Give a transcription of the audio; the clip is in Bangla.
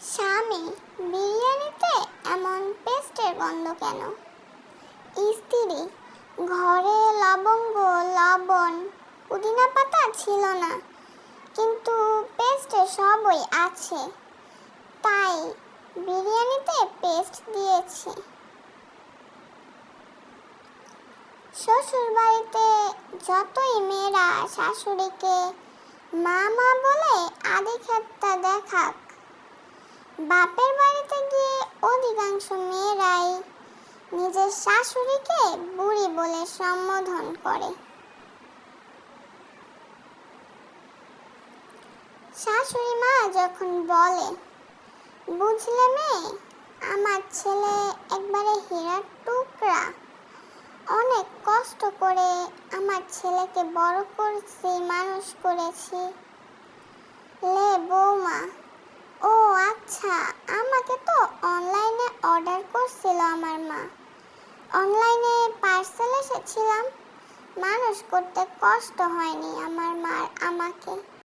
স্বামী, বিরিয়ানিতে এমন পেস্টের গন্ধ কেন? স্ত্রী, ঘরে লবঙ্গ, লবণ, পুদিনা পাতা ছিল না, কিন্তু পেস্টে সবই আছে। তাই বিরিয়ানিতে পেস্ট দিয়েছি। শ্বশুর বাড়িতে যতই মেয়েরা শাশুড়িকে মা মা বলে আদিক্ষেত্তা দেখাক বাপের বাড়িতে গিয়ে অধিকাংশ মেয়েরাই নিজের শাশুড়িকে বুড়ি বলে সম্বোধন করে। শাশুড়ি মা যখন বলে, বুঝলে মেয়ে, আমার ছেলে একবারে হীরার টুকরা। অনেক কষ্ট করে আমার ছেলেকে বড় করছি, মানুষ করেছি। লে বৌমা ও আচ্ছা আমাকে তো অনলাইনে করছিল আমার মা। অনলাইনে পার্সেল এসেছিলাম। মানুষ করতে কষ্ট হয়নি আমার মার আমাকে।